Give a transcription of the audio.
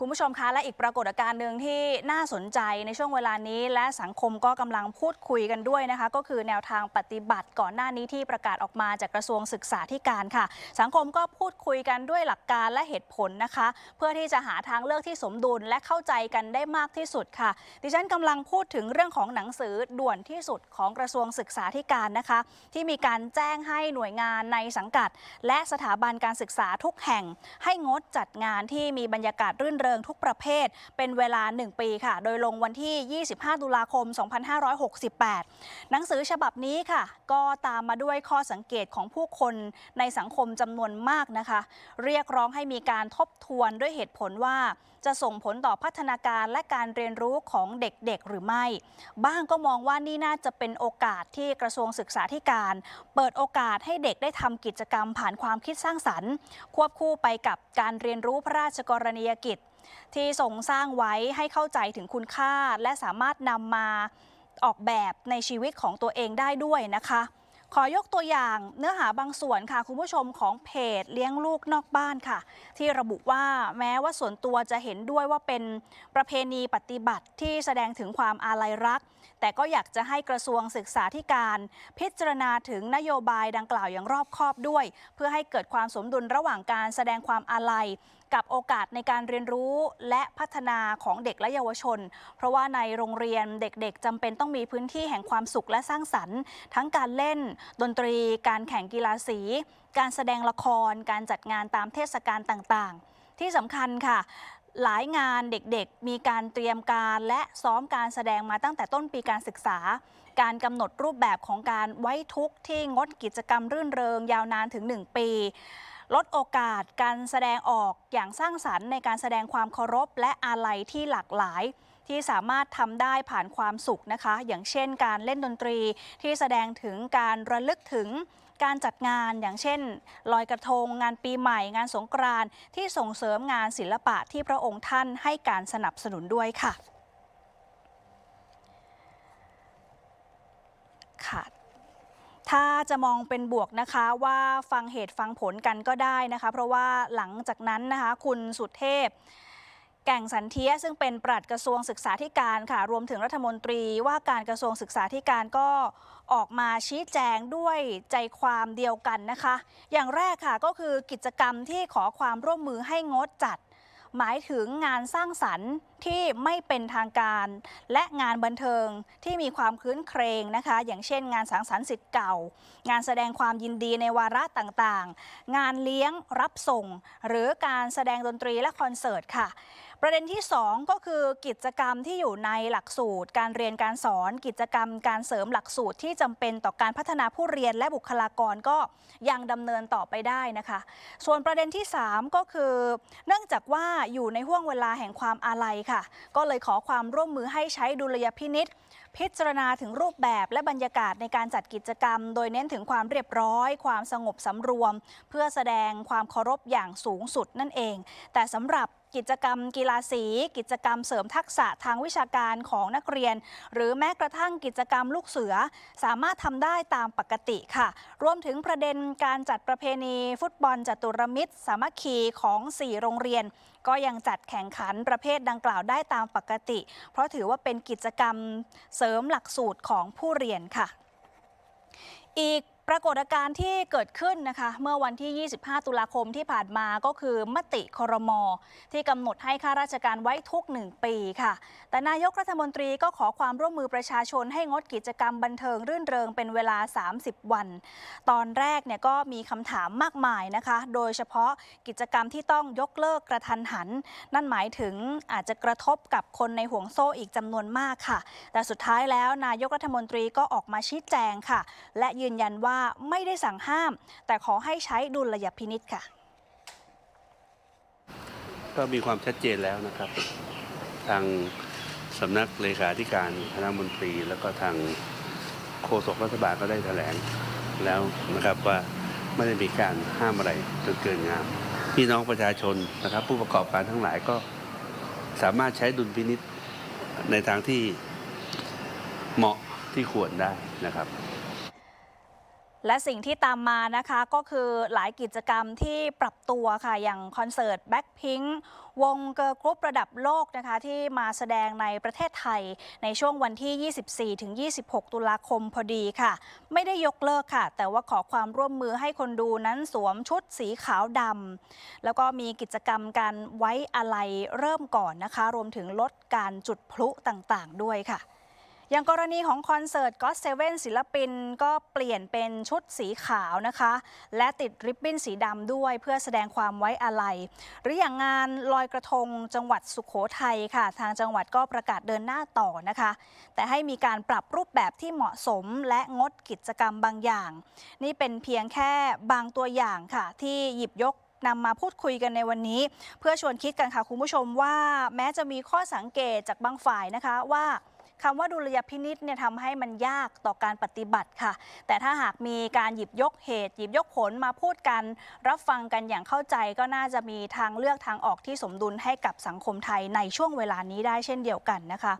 คุณผู้ชมคะและอีกปรากฏการณ์หนึ่งที่น่าสนใจในช่วงเวลานี้ และสังคมก็กำลังพูดคุยกันด้วยนะคะ ก็คือแนวทางปฏิบัติก่อนหน้านี้ที่ประกาศออกมาจากกระทรวงศึกษาธิการค่ะ สังคมก็พูดคุยกันด้วยหลักการและเหตุผลนะคะ เพื่อที่จะหาทางเลือกที่สมดุลและเข้าใจกันได้มากที่สุดค่ะ ดิฉันกำลังพูดถึงเรื่องของหนังสือด่วนที่สุดของกระทรวงศึกษาธิการนะคะ ที่มีการแจ้งให้หน่วยงานในสังกัด และสถาบันการศึกษาทุกแห่ง ให้งดจัดงานที่มีบรรยากาศรื่นเริงทุกประเภท เป็นเวลา 1 ปีค่ะ โดยลงวันที่ 25 ตุลาคม 2568 หนังสือฉบับนี้ค่ะ ก็ตามมาด้วยข้อสังเกตของผู้คนในสังคมจำนวนมากนะคะ เรียกร้องให้มีการทบทวนด้วยเหตุผลว่า จะส่งผลต่อพัฒนาการและการเรียนรู้ของเด็กๆหรือไม่ บ้างก็มองว่านี่น่าจะเป็นโอกาสที่กระทรวงศึกษาธิการ เปิดโอกาสให้เด็กได้ทำกิจกรรมผ่านความคิดสร้างสรรค์ ควบคู่ไปกับการเรียนรู้พระราชกรณียกิจ ที่ทรงสร้างไว้ให้เข้าใจถึงคุณค่า และสามารถนำมาออกแบบในชีวิตของตัวเองได้ด้วยนะคะ ขอยกตัวอย่างเนื้อหาบางส่วนค่ะ คุณผู้ชมของเพจเลี้ยงลูกนอกบ้านค่ะ ที่ระบุว่าแม้ว่าส่วนตัวจะเห็นด้วยว่าเป็นประเพณีปฏิบัติที่แสดงถึงความอาลัยรัก แต่ก็อยากจะให้กระทรวงศึกษาธิการ พิจารณาถึงนโยบายดังกล่าวอย่างรอบคอบด้วย เพื่อให้เกิดความสมดุลระหว่างการแสดงความอาลัย กับโอกาสในการเรียนรู้และพัฒนาของเด็กและเยาวชน เพราะว่าในโรงเรียนเด็กๆจำเป็นต้องมีพื้นที่แห่งความสุขและสร้างสรรค์ ทั้งการเล่น ดนตรี การแข่งกีฬาสี การแสดงละคร การจัดงานตามเทศกาลต่างๆ ที่สำคัญค่ะหลายงานเด็กๆ มีการเตรียมการและซ้อมการแสดงมาตั้งแต่ต้นปีการศึกษา การกำหนดรูปแบบของการไว้ทุกข์ที่งดกิจกรรมรื่นเริงยาวนานถึง 1 ปี ลดโอกาสการแสดงออกอย่างสร้างสรรค์ในการแสดงความเคารพและอาลัยที่หลากหลาย ที่สามารถทำได้ผ่านความสุขนะคะ อย่างเช่นการเล่นดนตรีที่แสดงถึงการระลึกถึงการจัดงานอย่างเช่น ลอยกระทง งานปีใหม่ งานสงกรานต์ที่ส่งเสริมงานศิลปะที่พระองค์ท่านให้การสนับสนุนด้วยค่ะค่ะ ถ้าจะมองเป็นบวกนะคะว่าฟังเหตุฟังผลกันก็ได้นะคะ เพราะว่าหลังจากนั้นนะคะ คุณสุเทพ แก่งสันเทียซึ่งเป็นปลัดกระทรวงศึกษาธิการค่ะ รวมถึงรัฐมนตรีว่าการกระทรวงศึกษาธิการก็ออกมาชี้แจงด้วยใจความเดียวกันนะคะ อย่างแรกค่ะก็คือกิจกรรมที่ขอความร่วมมือให้งดจัด หมายถึงงานสร้างสรรค์ที่ไม่เป็นทางการ และงานบันเทิงที่มีความคื้นเครงนะคะ อย่างเช่น งานสังสรรค์สิทธิ์เก่า งานแสดงความยินดีในวาระต่างๆ งานเลี้ยงรับส่ง หรือการแสดงดนตรีและคอนเสิร์ตค่ะ ประเด็นที่ 2 ก็คือกิจกรรมที่อยู่ในหลักสูตร การเรียนการสอน กิจกรรมการเสริมหลักสูตรที่จำเป็นต่อการพัฒนาผู้เรียนและบุคลากรก็ยังดำเนินต่อไปได้นะคะ ส่วนประเด็นที่ 3 ก็คือ เนื่องจากว่าอยู่ในห่วงเวลาแห่งความอาลัยค่ะ ก็เลยขอความร่วมมือให้ใช้ดุลยพินิษพิจารณาถึงรูปแบบและบรรยากาศในการจัดกิจกรรม โดยเน้นถึงความเรียบร้อย ความสงบสำรวม เพื่อแสดงความเคารพอย่างสูงสุดนั่นเอง แต่สำหรับ กิจกรรมกีฬาสี กิจกรรมเสริมทักษะทางวิชาการของนักเรียน หรือแม้กระทั่งกิจกรรมลูกเสือ สามารถทำได้ตามปกติค่ะ รวมถึงประเด็นการจัดประเพณี ฟุตบอลจตุรมิตร สามัคคีของ 4 โรงเรียน ก็ยังจัดแข่งขันประเภทดังกล่าวได้ตามปกติ เพราะถือว่าเป็นกิจกรรมเสริมหลักสูตรของผู้เรียนค่ะ อีก ปรากฏการณ์ที่เกิดขึ้นนะคะ เมื่อวันที่ 25 ตุลาคมที่ผ่านมาก็คือมติครมที่กำหนดให้ข้าราชการไว้ทุกหนึ่งปีค่ะ แต่นายกรัฐมนตรีก็ขอความร่วมมือประชาชนให้งดกิจกรรมบันเทิงรื่นเริงเป็นเวลา 30 วัน ตอนแรกเนี่ยก็มีคำถามมากมายนะคะ โดยเฉพาะกิจกรรมที่ต้องยกเลิกกระทันหัน นั่นหมายถึงอาจจะกระทบกับคนในห่วงโซ่อีกจำนวนมากค่ะ แต่สุดท้ายแล้วนายกรัฐมนตรีก็ออกมาชี้แจงค่ะ และยืนยันว่าไม่ได้สั่งห้าม แต่ขอให้ใช้ดุลยพินิษค่ะ ก็มีความชัดเจนแล้วนะครับ ทางสำนักเลขาธิการคณะมนตรี แล้วก็ทางโฆษกรัฐบาลก็ได้แถลงแล้วนะครับว่าไม่ได้มีการห้ามอะไรจนเกินงาม พี่น้องประชาชนนะครับ ผู้ประกอบการทั้งหลายก็สามารถใช้ดุลพินิษในทางที่เหมาะที่ควรได้นะครับ และสิ่งที่ตามมานะคะก็คือหลายกิจกรรมที่ปรับตัวค่ะอย่างคอนเสิร์ตแบ็คพิงวงเกิร์ลกรุ๊ประดับโลกนะคะที่มาแสดงในประเทศไทยในช่วงวันที่ 24-26 ตุลาคมพอดีค่ะ ไม่ได้ยกเลิกค่ะ แต่ว่าขอความร่วมมือให้คนดูนั้นสวมชุดสีขาวดำแล้วก็มีกิจกรรมการไว้อาลัยเริ่มก่อนนะคะ รวมถึงลดการจุดพลุต่างๆ ด้วยค่ะ อย่างกรณีของคอนเสิร์ตก็เซเว่นศิลปินก็เปลี่ยนเป็นชุดสีขาวนะคะ และติดริบบิ้นสีดำด้วยเพื่อแสดงความไว้อาลัย หรืออย่างงานลอยกระทงจังหวัดสุขโขทัยค่ะ ทางจังหวัดก็ประกาศเดินหน้าต่อนะคะ แต่ให้มีการปรับรูปแบบที่เหมาะสมและงดกิจกรรมบางอย่าง นี่เป็นเพียงแค่บางตัวอย่างค่ะ ที่หยิบยกนำมาพูดคุยกันในวันนี้ เพื่อชวนคิดกันค่ะคุณผู้ชมว่าแม้จะมีข้อสังเกตจากบางฝ่ายนะคะว่า คำว่าดุลยพินิษเนี่ยทำให้มันยากต่อการปฏิบัติค่ะ แต่ถ้าหากมีการหยิบยกเหตุ หยิบยกผลมาพูดกัน รับฟังกันอย่างเข้าใจก็น่าจะมีทางเลือกทางออกที่สมดุลให้กับสังคมไทยในช่วงเวลานี้ได้เช่นเดียวกันนะคะ